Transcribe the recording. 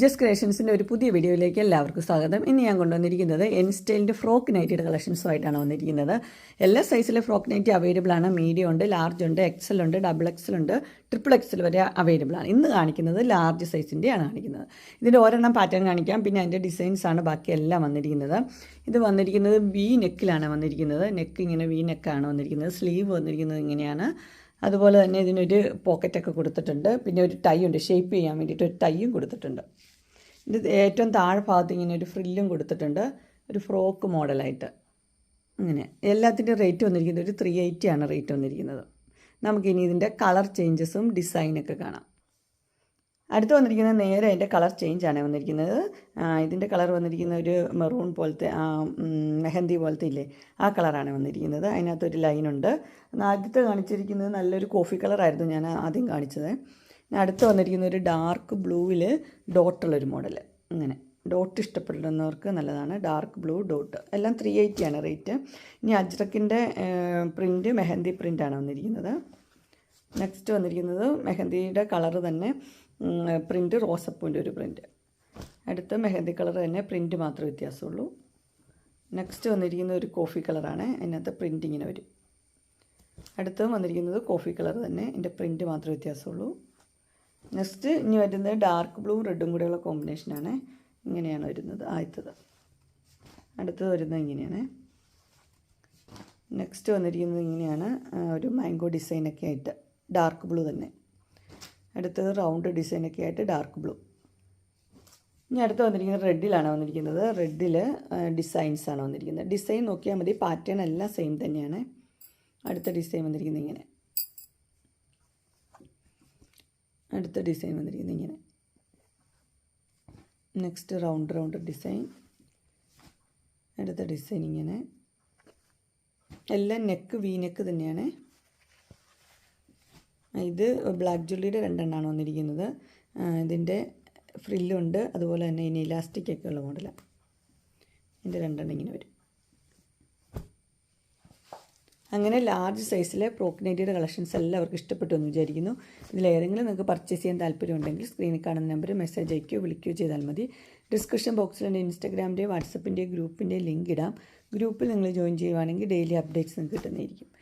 Just ക്രിയേഷൻസിന്റെ ഒരു പുതിയ വീഡിയോയിലേക്ക് എല്ലാവർക്കും സ്വാഗതം. ഇന്ന് ഞാൻ കൊണ്ടുവന്നിരിക്കുന്നത് എൻ സ്റ്റൈലിന്റെ ഫ്രോക്ക് നൈറ്റിയുടെ കളക്ഷൻസുമായിട്ടാണ് വന്നിരിക്കുന്നത്. എല്ലാ സൈസിലെ ഫ്രോക്ക് നൈറ്റി അവൈലബിൾ ആണ്. മീഡിയം ഉണ്ട് ലാർജ് ഉണ്ട് എക്സൽ ഉണ്ട് ഡബിൾ എക്സൽ ഉണ്ട് ട്രിപ്പിൾ എക്സൽ വരെ അവൈലബിൾ ആണ്. ഇന്ന് കാണിക്കുന്നത് ലാർജ് സൈസിന്റെയാണ് കാണിക്കുന്നത്. ഇതിന്റെ ഓരോണ്ണം പാറ്റേൺ കാണിക്കാം. പിന്നെ അതിന്റെ ഡിസൈൻസ് ആണ് ബാക്കി എല്ലാം വന്നിരിക്കുന്നത്. ഇത് വന്നിരിക്കുന്നത് വി നെക്കിലാണ് വന്നിരിക്കുന്നത്. നെക്ക് ഇങ്ങനെ വി നെക്കാണ് വന്നിരിക്കുന്നത്. സ്ലീവ് വന്നിരിക്കുന്നത് ഇങ്ങനെയാണ്. അതുപോലെ തന്നെ ഇതിനൊരു പോക്കറ്റൊക്കെ കൊടുത്തിട്ടുണ്ട്. പിന്നെ ഒരു ടൈ ഉണ്ട്. ഷേപ്പ് ചെയ്യാൻ വേണ്ടിയിട്ട് ഒരു ടൈയും കൊടുത്തിട്ടുണ്ട്. ഇത് ഏറ്റവും താഴെ ഭാഗത്ത് ഇങ്ങനെ ഒരു ഫ്രില്ലും കൊടുത്തിട്ടുണ്ട്. ഒരു ഫ്രോക്ക് മോഡലായിട്ട് അങ്ങനെ എല്ലാത്തിന്റെയും റേറ്റ് വന്നിരിക്കുന്നത് ഒരു ത്രീ എയ്റ്റിയാണ് റേറ്റ് വന്നിരിക്കുന്നത്. നമുക്കിനി ഇതിന്റെ കളർ ചേഞ്ചസും ഡിസൈനൊക്കെ കാണാം. അടുത്ത് വന്നിരിക്കുന്നത് നേരെ അതിന്റെ കളർ ചേഞ്ച് ആണ് വന്നിരിക്കുന്നത്. ഇതിന്റെ കളർ വന്നിരിക്കുന്ന ഒരു മെറൂൺ പോലത്തെ മെഹന്തി പോലത്തെ ഇല്ലേ? ആ കളറാണ് വന്നിരിക്കുന്നത്. അതിനകത്തൊരു ലൈനുണ്ട് ആദ്യത്തെ കാണിച്ചിരിക്കുന്നത് നല്ലൊരു കോഫി കളറായിരുന്നു ഞാൻ ആദ്യം കാണിച്ചത്. അടുത്ത് വന്നിരിക്കുന്ന ഒരു ഡാർക്ക് ബ്ലൂവിൽ ഡോട്ടുള്ളൊരു മോഡൽ ഇങ്ങനെ. ഡോട്ട് ഇഷ്ടപ്പെടുന്നവർക്ക് നല്ലതാണ്. ഡാർക്ക് ബ്ലൂ ഡോട്ട് എല്ലാം ത്രീ എയ്റ്റി ആണ് റേറ്റ് ഇനി അജ്രക്കിന്റെ പ്രിന്റ് മെഹന്തി പ്രിന്റാണ് വന്നിരിക്കുന്നത്. നെക്സ്റ്റ് വന്നിരിക്കുന്നത് മെഹന്തിയുടെ കളറ് തന്നെ. പ്രിന്റ് റോസപ്പൂവിന്റെ ഒരു പ്രിന്റ് അടുത്ത മെഹന്തി കളർ തന്നെ പ്രിന്റ് മാത്രമേ വ്യത്യാസമുള്ളൂ. നെക്സ്റ്റ് വന്നിരിക്കുന്നത് ഒരു കോഫി കളറാണ് അതിനകത്ത് പ്രിന്റ് ഇങ്ങനെ വരും. അടുത്ത് വന്നിരിക്കുന്നത് കോഫി കളർ തന്നെ. എന്റെ പ്രിന്റ് മാത്രമേ വ്യത്യാസമുള്ളൂ. നെക്സ്റ്റ് ഇനി വരുന്നത് ഡാർക്ക് ബ്ലൂ റെഡും കൂടെയുള്ള കോമ്പിനേഷനാണ് ഇങ്ങനെയാണ് വരുന്നത് ആദ്യത്തത്. അടുത്തത് വരുന്നത് ഇങ്ങനെയാണ്. നെക്സ്റ്റ് വന്നിരിക്കുന്നത് ഇങ്ങനെയാണ്. ഒരു മാംഗോ ഡിസൈനൊക്കെ ആയിട്ട് ഡാർക്ക് ബ്ലൂ തന്നെ. അടുത്തത് റൗണ്ട് ഡിസൈനൊക്കെ ആയിട്ട് ഡാർക്ക് ബ്ലൂ ഇനി അടുത്ത് വന്നിരിക്കുന്നത് റെഡിലാണ് വന്നിരിക്കുന്നത്. റെഡിൽ ഡിസൈൻസ് ആണ് വന്നിരിക്കുന്നത്. ഡിസൈൻ നോക്കിയാൽ മതി. പാറ്റേൺ എല്ലാം സെയിം തന്നെയാണ്. അടുത്ത ഡിസൈൻ വന്നിരിക്കുന്നത് ഇങ്ങനെ. അടുത്ത ഡിസൈൻ വന്നിരിക്കുന്നത് ഇങ്ങനെ. നെക്സ്റ്റ് റൗണ്ട് റൗണ്ട് ഡിസൈൻ അടുത്ത ഡിസൈൻ ഇങ്ങനെ. എല്ലാം നെക്ക് വി നെക്ക് തന്നെയാണ്. ഇത് ബ്ലാക്ക് ജുള്ളിയുടെ രണ്ടെണ്ണമാണ് വന്നിരിക്കുന്നത്. ഇതിന്റെ ഫ്രില്ലുണ്ട്. അതുപോലെ തന്നെ ഇനി ഇലാസ്റ്റിക് ഒക്കെ ഉള്ള മോഡലാണ് ഇതിന്റെ രണ്ടെണ്ണം ഇങ്ങനെ വരും. അങ്ങനെ ലാർജ് സൈസിലെ പ്രോക്നേറ്റിയുടെ കളക്ഷൻസ് എല്ലാവർക്കും ഇഷ്ടപ്പെട്ടു എന്ന് വിചാരിക്കുന്നു. ഇതിലേതെങ്കിലും നിങ്ങൾക്ക് പർച്ചേസ് ചെയ്യാൻ താല്പര്യമുണ്ടെങ്കിൽ സ്ക്രീനിൽ കാണുന്ന നമ്പർ മെസ്സേജ് അയക്കുകയോ വിളിക്കുകയോ ചെയ്താൽ മതി. ഡിസ്ക്രിപ്ഷൻ ബോക്സിൽ എന്റെ ഇൻസ്റ്റാഗ്രാമിന്റെ വാട്സപ്പിന്റെ ഗ്രൂപ്പിന്റെ ലിങ്ക് ഇടാം. ഗ്രൂപ്പിൽ നിങ്ങൾ ജോയിൻ ചെയ്യുവാണെങ്കിൽ ഡെയിലി അപ്ഡേറ്റ്സ് നിങ്ങൾക്ക് കിട്ടുന്നതായിരിക്കും.